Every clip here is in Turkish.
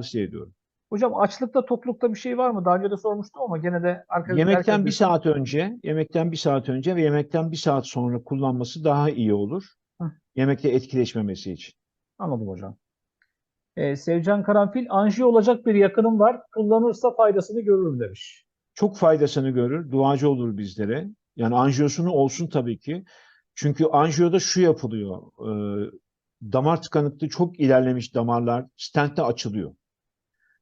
tavsiye ediyorum. Hocam açlıkta toklukta bir şey var mı? Daha önce de sormuştum ama gene de arkadaşlar Yemekten herkes bir saat önce, yemekten bir saat önce ve yemekten bir saat sonra kullanması daha iyi olur. Hı. Yemekte etkileşmemesi için. Anladım hocam. Ee, Sevcan Karanfil, anjiyo olacak bir yakınım var. Kullanırsa faydasını görürüm demiş. Çok faydasını görür, duacı olur bizlere. Yani anjiyosunu olsun tabii ki. Çünkü anjiyoda şu yapılıyor. e, damar tıkanıklığı çok ilerlemiş damarlar stentle açılıyor.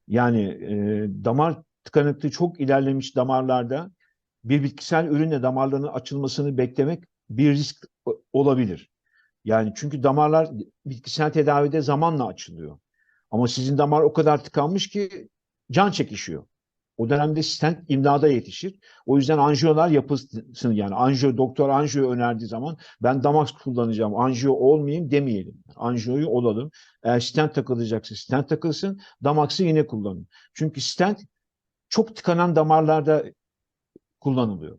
Yani e, damar tıkanıklığı çok ilerlemiş damarlarda bir bitkisel ürünle damarların açılmasını beklemek bir risk olabilir. Yani çünkü damarlar bitkisel tedavide zamanla açılıyor. Ama sizin damar o kadar tıkanmış ki can çekişiyor. O dönemde stent imdada yetişir. O yüzden anjiyolar yapılsın yani. Anjiyo, doktor anjiyo önerdiği zaman ben damak kullanacağım, anjiyo olmayayım demeyelim. Anjiyoyu olalım. Eğer stent takılacaksa stent takılsın, damaksı yine kullanın. Çünkü stent çok tıkanan damarlarda kullanılıyor.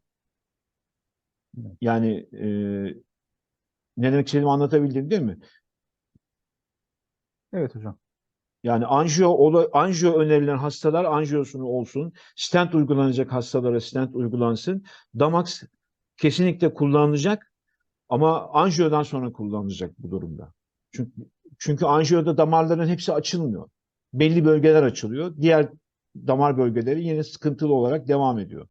Yani e, ne demek istediğimi anlatabildim değil mi? Evet hocam. Yani anjiyo, anjiyo önerilen hastalar anjiyosunu olsun. Stent uygulanacak hastalara stent uygulansın. Damax kesinlikle kullanılacak ama anjiyodan sonra kullanılacak bu durumda. Çünkü, çünkü anjiyoda damarların hepsi açılmıyor. Belli bölgeler açılıyor. Diğer damar bölgeleri yine sıkıntılı olarak devam ediyor.